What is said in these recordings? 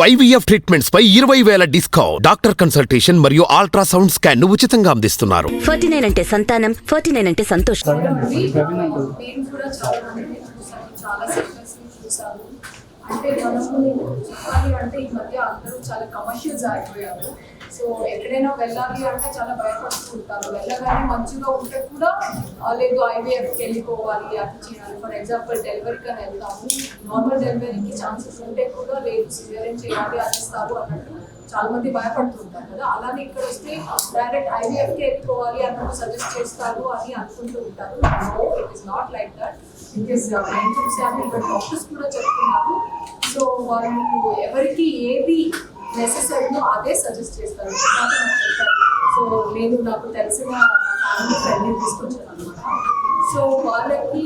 IVF treatments పై ఇరవై వేల డిస్కౌంట్. డాక్టర్ కన్సల్టేషన్ మరియు అల్ట్రాసౌండ్ స్కాన్ను ఉచితంగా అందిస్తున్నారు. ఫార్టీ నైన్ అంటే సంతానం ఫార్టీ నైన్ అంటే సంతోషం. అంటే మనము చెప్పాలి అంటే ఈ మధ్య అందరూ చాలా కమర్షియల్స్ అయిపోయారు సో ఎక్కడైనా వెళ్ళాలి అంటే చాలా భయపడుతుంటారు. వెళ్ళగానే మంచిగా ఉంటే కూడా లేదు ఐవీఎఫ్కి వెళ్ళిపోవాలి అది చేయాలి. ఫర్ ఎగ్జాంపుల్ డెలివరీకి అని వెళ్తాము. నార్మల్ డెలివరీకి ఛాన్సెస్ ఉంటే కూడా లేదు సిజేరియన్ చేయాలి అనిస్తారు అన్నట్టు చాలా మంది భయపడుతుంటారు కదా. అలానే ఇక్కడ వస్తే డైరెక్ట్ ఐవీఎఫ్కి వెళ్ళిపోవాలి అన్నట్టు సజెస్ట్ చేస్తారు అని అనుకుంటూ ఉంటారు. It is not like that it is నేను చూసాను ఇక్కడ డాక్టర్స్ కూడా చెప్తున్నారు. సో వాళ్ళు ఎవరికి ఏది నెసెసరీనో అదే సజెస్ట్ చేస్తారు. సో నేను నాకు తెలిసిన ఫ్యామిలీ ఫ్రెండ్ని తీసుకొచ్చాను అనమాట సో వాళ్ళకి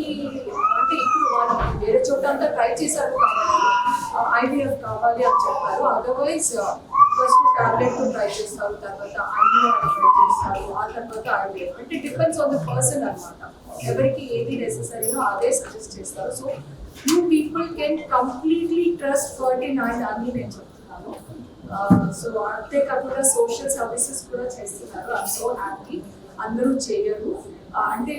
అంటే ఇప్పుడు వాళ్ళు వేరే చోట అంతా ట్రై చేశారు ఐడియా కావాలి అని చెప్పారు. అదర్వైజ్ ఫస్ట్ టాబ్లెట్ ట్రై చేస్తారు తర్వాత ఐడియా ట్రై చేస్తారు ఆ తర్వాత ఐడియా అంటే డిపెండ్స్ ఆన్ ద పర్సన్ అన్నమాట. ఎవరికి ఏది నెసెసరీనో అదే సజెస్ట్ చేస్తారు. So you people can completely trust forty nine అని నేను చెప్తున్నాను సో అంతేకాకుండా సోషల్ సర్వీసెస్ కూడా చేస్తున్నారు. ఐ సో హ్యాపీ అందరూ చేయరు. అంటే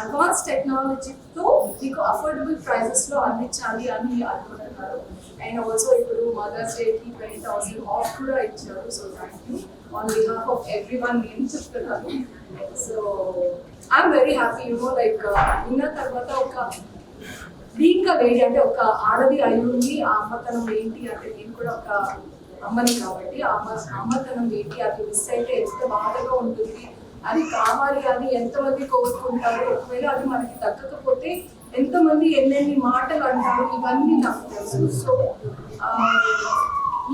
అడ్వాన్స్ టెక్నాలజీతో మీకు అఫోర్డబుల్ ప్రైజెస్లో అందించాలి అని అనుకుంటున్నారు. అండ్ ఆల్సో ఇప్పుడు మదర్స్ డేకి ట్వంటీ థౌసండ్ ఆఫ్ కూడా ఇచ్చారు. So thank you on behalf of everyone నేను చెప్తున్నాను. So I'm very happy you know like విన్న తర్వాత ఒక బీయింగ్ వేడి అంటే ఒక ఆడది అయి ఉంది. ఆ అమ్మతనం ఏంటి అంటే నేను కూడా ఒక అమ్మని కాబట్టి ఆ అమ్మ అమ్మతనం ఏంటి? అది మిస్ అయితే ఎంత బాధగా ఉంటుంది. అది కావాలి అని ఎంతమంది కోరుకుంటారు ఒకవేళ అది మనకి దక్కకపోతే ఎంతమంది ఎన్నెన్ని మాటలు అంటారు ఇవన్నీ నాకు తెలుసు. సో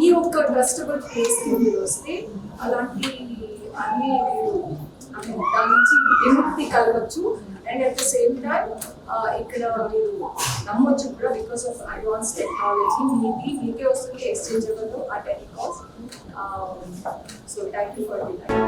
ఈ ఒక్క ట్రస్టబుల్ ప్లేస్కి మీరు వస్తే అలాంటి అన్ని మీరు దాని నుంచి విముక్తి కలగచ్చు and at the same time ఇక్కడ మీరు నమ్మొచ్చు కూడా బికాస్ ఆఫ్ అడ్వాన్స్ టెక్నాలజీ మీది మీకే వస్తుంది ఎక్స్చేంజ్ అవ్వదు at any cost so thank you for the time